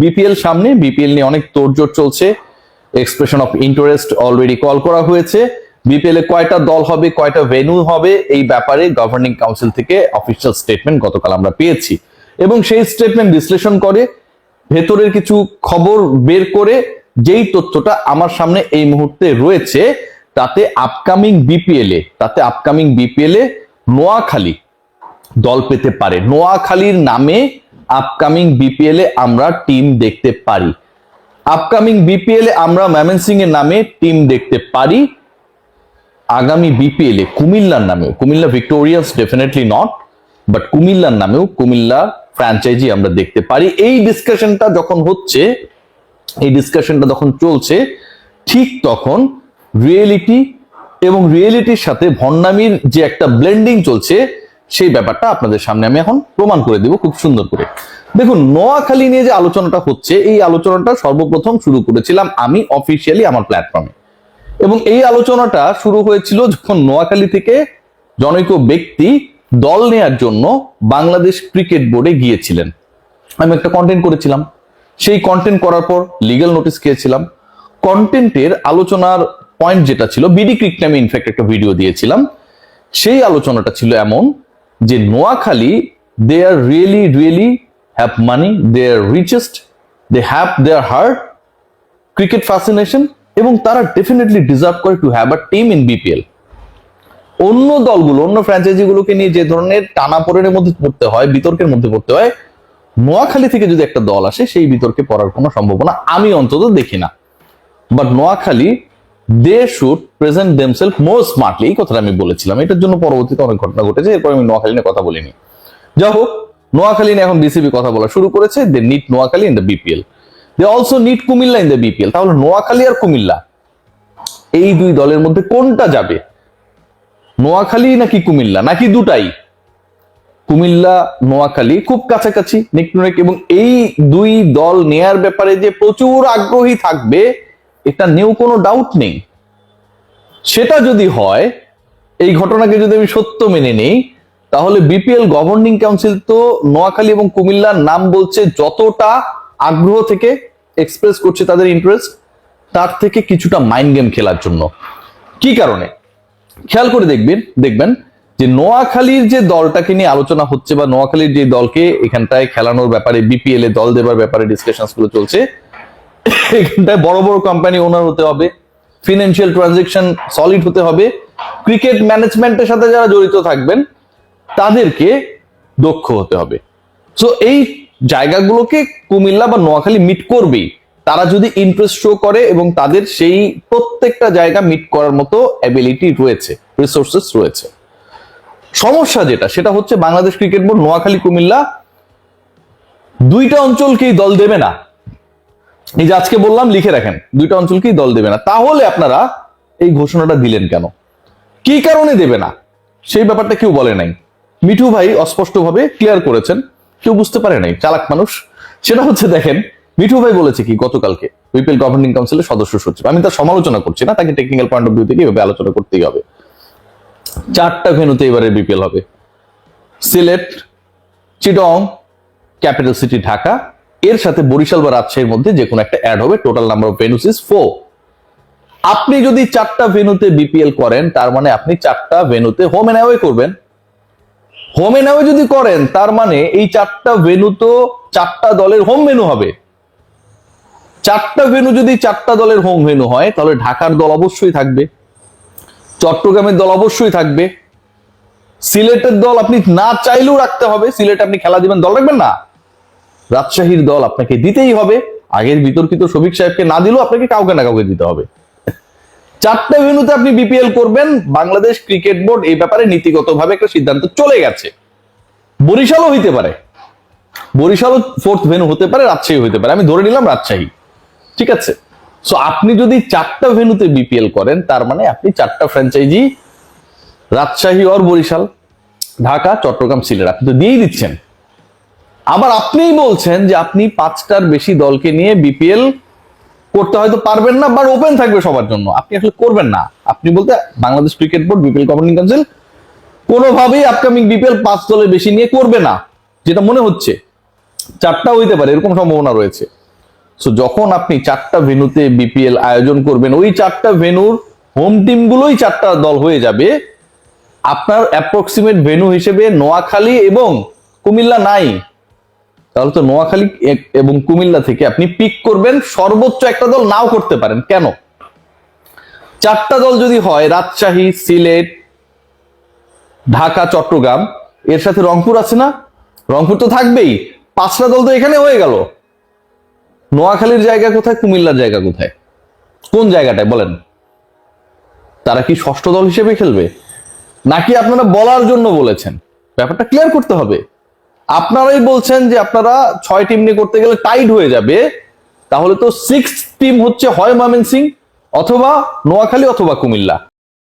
BPL সামনে, BPL নিয়ে অনেক তোড়জোড় চলছে। Expression of interest already call করা হয়েছে। বিপিএল এ কয়টা দল হবে, কয়টা ভেন্যু হবে, এই ব্যাপারে গভর্নিং কাউন্সিল থেকে অফিসিয়াল স্টেটমেন্ট গতকাল আমরা পেয়েছি। এবং সেই স্টেটমেন্ট বিশ্লেষণ করে, ভেতরের কিছু খবর বের করে, যেই তথ্যটা আমার সামনে এই মুহূর্তে রয়েছে, তাতে আপকামিং বিপিএল এ, তাতে আপকামিং বিপিএল এ নোয়াখালী দল পেতে পারে। নোয়াখালীর নামে আপকামিং বিপিএল এ আমরা টিম দেখতে পারি। আপকামিং বিপিএল এ আমরা ময়মনসিং এর নামে টিম দেখতে পারি। আগামী বিপিএল এ কুমিল্লার নামেও Comilla Victorians definitely not but কুমিল্লার নামেও কুমিল্লা ফ্র্যাঞ্চাইজি আমরা দেখতে পারি। এই ডিসকাশনটা যখন হচ্ছে, এই ডিসকাশনটা যখন চলছে, ঠিক তখন রিয়েলিটি এবং রিয়েলিটির সাথে ভন্ডামির যে একটা ব্লেন্ডিং চলছে সেই ব্যাপারটা আপনাদের সামনে আমি এখন প্রমাণ করে দিব খুব সুন্দর করে। দেখুন, নোয়াখালী নিয়ে যে আলোচনাটা হচ্ছে, এই আলোচনাটা সর্বপ্রথম শুরু করেছিলাম আমি অফিসিয়ালি আমার প্ল্যাটফর্মে এবং এই আলোচনাটা শুরু হয়েছিল যখন নোয়াখালী থেকে জনৈক ব্যক্তি দল নেয়ার জন্য বাংলাদেশ ক্রিকেট বোর্ডে গিয়েছিলেন। আমি একটা কন্টেন্ট করেছিলাম। সেই কন্টেন্ট করার পর লিগ্যাল নোটিস খেয়েছিলাম। কন্টেন্টের আলোচনার পয়েন্ট যেটা ছিল বিডি ক্রিক নামে ইনফ্যাক্ট একটা ভিডিও দিয়েছিলাম। সেই আলোচনাটা ছিল এমন যে Noakhali they are really really have money they are richest they have their heart cricket fascination এবং তারা ডেফিনেটলি ডিজার্ভ করে to have a team in BPL অন্য দলগুলো, অন্য ফ্র্যাঞ্চাইজিগুলোকে নিয়ে যে ধরনের টানা পোড়েনের মধ্যে পড়তে হয়, বিতর্কের মধ্যে পড়তে হয়, নোয়াখালী থেকে যদি একটা দল আসে, সেই বিতর্কে পড়ার কোনো সম্ভাবনা আমি অন্তত দেখি না। But Noakhali they should present themselves more smartly এই কথাটা আমি বলেছিলাম। এটার জন্য পরবর্তীতে অনেক ঘটনা ঘটেছে, এরপর আমি নোয়াখালী নিয়ে কথা বলিনি। যা হোক, নোয়াখালী নিয়ে এখন বিসিবি কথা বলা শুরু করেছে they need Noakhali in the BPL they also need Comilla in the BPL তাহলে নোয়াখালী আর কুমিল্লা, এই দুই দলের মধ্যে কোনটা যাবে? নোয়াখালী নাকি কুমিল্লা? নাকি দুটাই? কুমিল্লা, নোয়াখালী খুব কাছাকাছি নিকটনেক এবং এই দুই দল নেয়ার ব্যাপারে যে প্রচুর আগ্রহী থাকবে এটা নিয়েও কোনো ডাউট নেই। সেটা যদি হয়, এই ঘটনাকে যদি আমি সত্য মেনে নেই, তাহলে বিপিএল গভর্নিং কাউন্সিল তো নোয়াখালী এবং কুমিল্লার নাম বলছে যতটা আগ্রহ থেকে এক্সপ্রেস করছে তাদের ইন্টারেস্ট তার থেকে কিছুটা মাইন্ড গেম খেলার জন্য। কি কারণে? খেয়াল করে দেখবেন দেখবেন যে নোয়াখালীর যে দলটাকে নিয়ে আলোচনা হচ্ছে বা নোয়াখালীর যে দলকে এখানটায় খেলানোর ব্যাপারে বিপিএল এ দল দেবার ব্যাপারে ডিসকাশনগুলো চলছে এখানটায় বড় বড় কোম্পানি ওনার হতে হবে ফিনান্সিয়াল ট্রানজেকশন সলিড হতে হবে ক্রিকেট ম্যানেজমেন্টের সাথে যারা জড়িত থাকবেন, তাদেরকে দক্ষ হতে হবে। সো এই জায়গাগুলোকে কুমিল্লা বা নোয়াখালী মিট করবেই। তারা যদি ইন্টারেস্ট শো করে এবং তাদের সেই প্রত্যেকটা জায়গা মিট করার মতো অ্যাবিলিটি রয়েছে রিসোর্সেস রয়েছে। সমস্যা যেটা, সেটা হচ্ছে বাংলাদেশ ক্রিকেট বোর্ড নোয়াখালী কুমিল্লা দুইটা অঞ্চলকেই দল দেবে না। এই যে আজকে বললাম, লিখে রাখেন। দুইটা অঞ্চলকেই দল দেবে না। তাহলে আপনারা এই ঘোষণাটা দিলেন কেন? কি কারণে দেবে না? সেই ব্যাপারটা কেউ বলে নাই। মিঠু ভাই অস্পষ্টভাবে ক্লিয়ার করেছেন। কেউ বুঝতে পারে নাই, চালাক মানুষ। সেটা হচ্ছে, দেখেন, মিঠু ভাই বলেছে কি গতকালকে? বিপিএল গভর্নিং কাউন্সিলের সদস্য সচিব। আমি তার সমালোচনা করছি না, তাকে টেকনিক্যাল পয়েন্ট অফ ভিউ থেকে এভাবে আলোচনা করতেই হবে। চারটা ভেনুতে এবারে বিপিএল হবে। Sylhet, Chittagong capital city Dhaka. এর সাথে বরিশাল বা রাজশাহীর মধ্যে যে কোনো একটা অ্যাড হবে। Total number of venues is four আপনি যদি চারটা ভেনুতে বিপিএল করেন, তার মানে আপনি চারটা ভেনুতে হোম এন্ড অ্যাওয়ে করবেন। হোম এন্ড অ্যাওয়ে যদি করেন, তার মানে এই চারটা ভেনু তো চারটা দলের হোম ভেনু হবে। চারটা ভেনু যদি চারটা দলের হোম ভেনু হয়, তাহলে ঢাকার দল অবশ্যই থাকবে। চট্টগ্রামের দল অবশ্যই থাকবে। সিলেটের দল আপনি না চাইলেও রাখতে হবে। সিলেটে আপনি খেলা দিবেন, দল রাখবেন না। রাজশাহীর দল আপনাকে দিতেই হবে। আগের বিতর্কিত শফিক সাহেবকে না দিলেও আপনাকে কাউকে না কাউকে দিতে হবে। চারটা ভেনুতে আপনি বিপিএল করবেন। বাংলাদেশ ক্রিকেট বোর্ড এই ব্যাপারে নীতিগতভাবে একটা সিদ্ধান্ত চলে গেছে। বরিশালও হইতে পারে। বরিশালও ফোর্থ ভেনু হতে পারে, রাজশাহী হতে পারে। আমি ধরে নিলাম রাজশাহী। ঠিক আছে? সো আপনি যদি চারটা ভেনুতে বিপিএল করেন, তার মানে আপনি চারটা ফ্র্যাঞ্চাইজি রাজশাহী অর বরিশাল, ঢাকা, চট্টগ্রাম, সিলেট আপনি তো দিয়েই দিচ্ছেন। আবার আপনিই বলছেন যে আপনি পাঁচটার বেশি দলকে নিয়ে বিপিএল করতে হয়তো পারবেন না বা ওপেন থাকবে সবার জন্য। আপনি আসলে করবেন না। আপনি বলতে Bangladesh cricket board BPL governing council কোনোভাবেই আপকামিং বিপিএল পাঁচ দলের বেশি নিয়ে করবে না, যেটা মনে হচ্ছে। চারটা হইতে পারে, এরকম সম্ভাবনা রয়েছে। সো যখন আপনি চারটা ভেনুতে বিপিএল আয়োজন করবেন, ওই চারটা ভেনুর হোম টিমগুলোই চারটা দল হয়ে যাবে। আপনার অ্যাপ্রক্সিমেট ভেনু হিসেবে নোয়াখালী এবং কুমিল্লা নাই। তাহলে তো নোয়াখালী এবং কুমিল্লা থেকে আপনি পিক করবেন, সর্বোচ্চ একটা দল নাও করতে পারেন। কেন? চারটা দল যদি হয়, রাজশাহী, সিলেট, ঢাকা, চট্টগ্রাম, এর সাথে রংপুর আছে না? রংপুর তো থাকবেই। পাঁচটা দল তো এখানে হয়ে গেল। নোয়াখালীর জায়গা কোথায়, কুমিল্লার জায়গা কোথায়? কোন জায়গাটায়, বলেন? তারা কি ষষ্ঠ দল হিসেবে খেলবে? নাকি আপনারা বলার জন্য বলেছেন? ব্যাপারটা ক্লিয়ার করতে হবে। আপনারাই বলছেন যে আপনারা ছয় টিম নিয়ে করতে গেলে টাইট হয়ে যাবে, তাহলে তো সিক্স টিম হচ্ছে হয় ময়মনসিং অথবা নোয়াখালী অথবা কুমিল্লা।